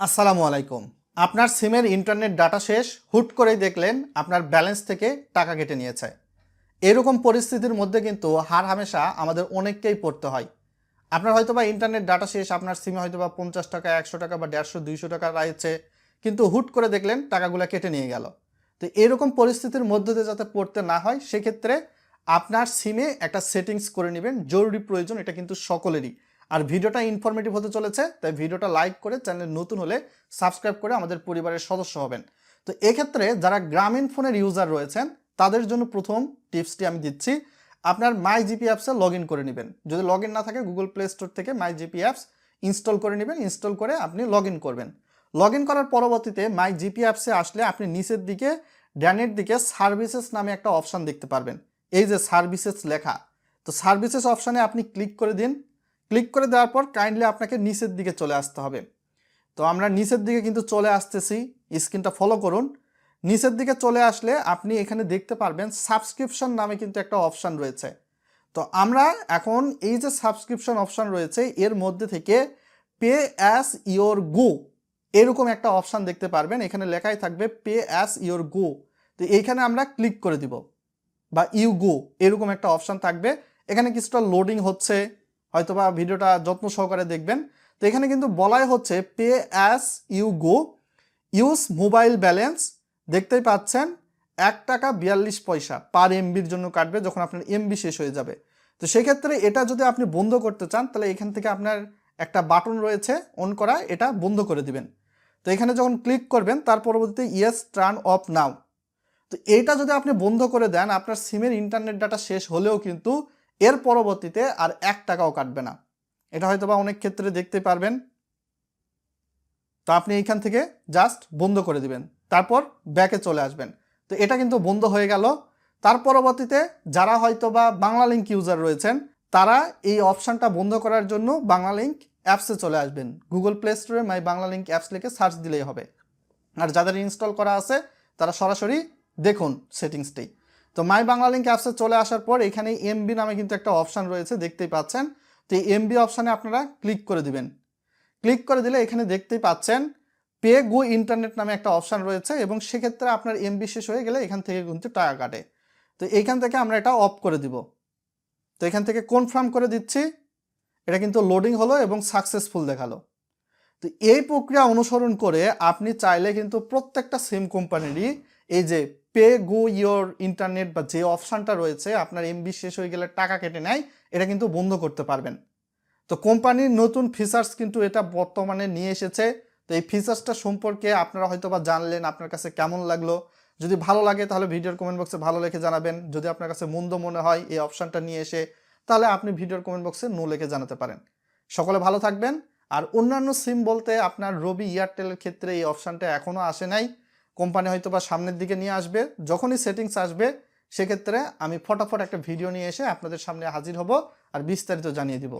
আসসালামু আলাইকুম। আপনার সিমের ইন্টারনেট ডাটা শেষ, হুট করেই দেখলেন আপনার ব্যালেন্স থেকে টাকা কেটে নিয়েছে। এরকম পরিস্থিতির মধ্যে কিন্তু হার হামেশা আমাদের অনেককেই পড়তে হয়। আপনার হয়তো বা ইন্টারনেট ডাটা শেষ, আপনার সিমে হয়তো বা পঞ্চাশ টাকা, একশো টাকা বা দেড়শো, দুইশো টাকা রয়েছে, কিন্তু হুট করে দেখলেন টাকাগুলো কেটে নিয়ে গেল। তো এরকম পরিস্থিতির মধ্যে দিয়ে যাতে পড়তে না হয়, সেক্ষেত্রে আপনার সিমে একটা সেটিংস করে নেবেন। জরুরি প্রয়োজন, এটা কিন্তু সকলেরই। আর ভিডিওটা ইনফরমেটিভ হতে চলেছে, তাই ভিডিওটা লাইক করে চ্যানেল নতুন হলে সাবস্ক্রাইব করে আমাদের পরিবারের সদস্য হবেন। তো এক্ষেত্রে যারা গ্রামীণ ফোনের ইউজার রয়েছেন, তাদের জন্য প্রথম টিপসটি আমি দিচ্ছি। আপনার মাই জিপি অ্যাপসে লগ করে নেবেন। যদি লগ না থাকে গুগল প্লে স্টোর থেকে মাই জিপি অ্যাপস ইনস্টল করে নেবেন ইনস্টল করে আপনি লগ করবেন। লগ করার পরবর্তীতে মাই জিপি অ্যাপসে আসলে আপনি নিচের দিকে, ডানের দিকে সার্ভিসেস নামে একটা অপশান দেখতে পারবেন। এই যে সার্ভিসেস লেখা, তো সার্ভিসেস অপশানে আপনি ক্লিক করে দিন। ক্লিক করে দেওয়ার পর কাইন্ডলি আপনাকে নিচের দিকে চলে আসতে হবে। তো আমরা নিচের দিকে কিন্তু চলে আসতেছি, স্ক্রিনটা ফলো করুন। নিচের দিকে চলে আসলে আপনি এখানে দেখতে পারবেন সাবস্ক্রিপশন নামে কিন্তু একটা অপশান রয়েছে। তো আমরা এখন এই যে সাবস্ক্রিপশন অপশান রয়েছে, এর মধ্যে থেকে পে অ্যাস ইয়োর গো এরকম একটা অপশান দেখতে পারবেন। এখানে লেখাই থাকবে পে অ্যাস ইয়োর গো তো এইখানে আমরা ক্লিক করে দিব বা ইউ গো এরকম একটা অপশান থাকবে। এখানে কিছুটা লোডিং হচ্ছে। হয়তোবা ভিডিওটা যত্ন সহকারে দেখবেন। তো এখানে কিন্তু বলাই হচ্ছে pay as you go use mobile balance দেখতেই পাচ্ছেন, এক টাকা বিয়াল্লিশ পয়সা পার এমবির জন্য কাটবে যখন আপনার এমবি শেষ হয়ে যাবে। তো সেক্ষেত্রে এটা যদি আপনি বন্ধ করতে চান, তাহলে এখান থেকে আপনার একটা বাটন রয়েছে অন করা, এটা বন্ধ করে দিবেন। তো এখানে যখন ক্লিক করবেন, তার পরবর্তীতে ইয়েস টার্ন অফ নাও তো এইটা যদি আপনি বন্ধ করে দেন, আপনার সিমের ইন্টারনেট ডাটা শেষ হলেও কিন্তু এর পরবর্তীতে আর এক টাকাও কাটবে না। এটা হয়তো বা অনেক ক্ষেত্রে দেখতে পারবেন। তো আপনি এইখান থেকে জাস্ট বন্ধ করে দিবেন। তারপর ব্যাকে চলে আসবেন। তো এটা কিন্তু বন্ধ হয়ে গেল। তার পরবর্তীতে যারা হয়তো বা বাংলা লিঙ্ক ইউজার রয়েছেন, তারা এই অপশানটা বন্ধ করার জন্য বাংলা লিঙ্ক অ্যাপসে চলে আসবেন। গুগল প্লে স্টোরে মাই বাংলা লিঙ্ক অ্যাপস লিখে সার্চ দিলেই হবে। আর যাদের ইনস্টল করা আছে, তারা সরাসরি দেখুন সেটিংসটি তো মাই বাংলা লিঙ্ক অ্যাপসে চলে আসার পর এখানে এমবি নামে কিন্তু একটা অপশান রয়েছে, দেখতেই পাচ্ছেন। তো এই এমবি অপশানে আপনারা ক্লিক করে দিবেন। ক্লিক করে দিলে এখানে দেখতেই পাচ্ছেন পে গো ইন্টারনেট নামে একটা অপশান রয়েছে এবং সেক্ষেত্রে আপনার এমবি শেষ হয়ে গেলে এখান থেকে কিন্তু টাকা কাটে। তো এইখান থেকে আমরা এটা অফ করে দিব। তো এখান থেকে কনফার্ম করে দিচ্ছি, এটা কিন্তু লোডিং হলো এবং সাকসেসফুল দেখাল। তো এই প্রক্রিয়া অনুসরণ করে আপনি চাইলে কিন্তু প্রত্যেকটা সিম কোম্পানিরই এই যে পে গো ইয়োর ইন্টারনেট বা যে অপশানটা রয়েছে, আপনার এমবি শেষ হয়ে গেলে টাকা কেটে নেয়, এটা কিন্তু বন্ধ করতে পারবেন। তো কোম্পানির নতুন ফিচার্স কিন্তু এটা বর্তমানে নিয়ে এসেছে। তো এই ফিচার্সটা সম্পর্কে আপনারা হয়তো বা জানলেন, আপনার কাছে কেমন লাগল? যদি ভালো লাগে তাহলে ভিডিওর কমেন্ট বক্সে ভালো লেখে জানাবেন। যদি আপনার কাছে মন্দ মনে হয় এই অপশানটা নিয়ে এসে, তাহলে আপনি ভিডিওর কমেন্ট বক্সে নো লেখে জানাতে পারেন। সকলে ভালো থাকবেন। আর অন্যান্য সিম বলতে আপনার রবি এয়ারটেলের ক্ষেত্রে এই অপশানটা এখনও আসে নাই। কোম্পানি হয়তো বা সামনের দিকে নিয়ে আসবে, যখনই সেটিংস আসবে, সেক্ষেত্রে আমি ফটাফট একটা ভিডিও নিয়ে এসে আপনাদের সামনে হাজির হব আর বিস্তারিত জানিয়ে দিব।